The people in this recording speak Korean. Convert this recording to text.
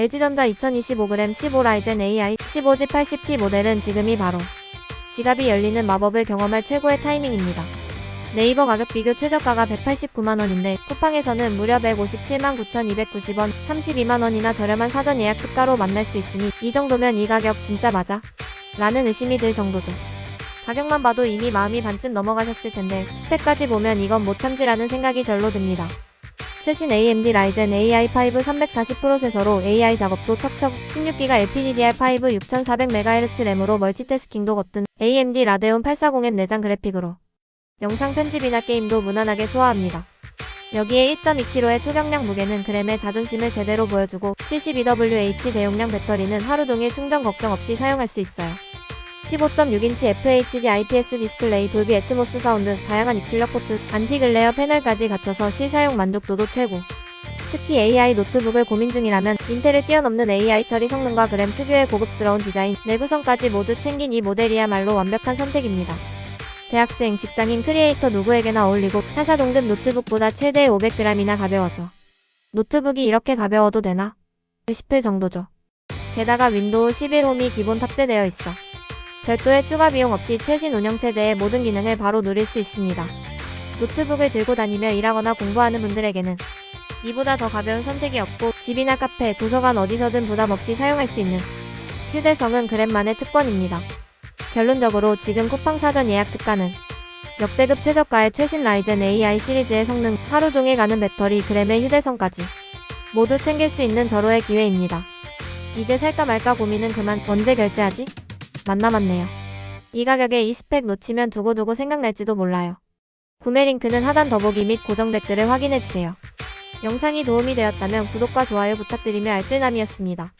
LG전자 2025g 15 라이젠 AI 15G 80T 모델은 지금이 바로 지갑이 열리는 마법을 경험할 최고의 타이밍입니다. 네이버 가격 비교 최저가가 189만원인데 쿠팡에서는 무려 157만 9,290원 32만원이나 저렴한 사전 예약 특가로 만날 수 있으니 이 정도면 이 가격 진짜 맞아? 라는 의심이 들 정도죠. 가격만 봐도 이미 마음이 반쯤 넘어가셨을 텐데 스펙까지 보면 이건 못 참지라는 생각이 절로 듭니다. 최신 AMD 라이젠 AI5 340 프로세서로 AI 작업도 척척 16기가 LPDDR5 6400MHz 램으로 멀티태스킹도 거뜬 AMD 라데온 840M 내장 그래픽으로 영상 편집이나 게임도 무난하게 소화합니다. 여기에 1.2kg의 초경량 무게는 그램의 자존심을 제대로 보여주고 72WH 대용량 배터리는 하루 종일 충전 걱정 없이 사용할 수 있어요. 15.6인치 FHD IPS 디스플레이 돌비 애트모스 사운드, 다양한 입출력 포트, 안티글레어 패널까지 갖춰서 실사용 만족도도 최고. 특히 AI 노트북을 고민 중이라면 인텔을 뛰어넘는 AI 처리 성능과 그램 특유의 고급스러운 디자인, 내구성까지 모두 챙긴 이 모델이야말로 완벽한 선택입니다. 대학생, 직장인, 크리에이터 누구에게나 어울리고 사사 동급 노트북보다 최대 500g이나 가벼워서 노트북이 이렇게 가벼워도 되나? 싶을 정도죠. 게다가 윈도우 11홈이 기본 탑재되어 있어 별도의 추가 비용 없이 최신 운영체제의 모든 기능을 바로 누릴 수 있습니다. 노트북을 들고 다니며 일하거나 공부하는 분들에게는 이보다 더 가벼운 선택이 없고 집이나 카페, 도서관 어디서든 부담 없이 사용할 수 있는 휴대성은 그램만의 특권입니다. 결론적으로 지금 쿠팡 사전 예약 특가는 역대급 최저가의 최신 라이젠 AI 시리즈의 성능, 하루 종일 가는 배터리, 그램의 휴대성까지 모두 챙길 수 있는 절호의 기회입니다. 이제 살까 말까 고민은 그만 언제 결제하지? 만 남았네요. 이 가격에 이 스펙 놓치면 두고두고 생각날지도 몰라요. 구매 링크는 하단 더보기 및 고정 댓글을 확인해주세요. 영상이 도움이 되었다면 구독과 좋아요 부탁드리며 알뜰남이었습니다.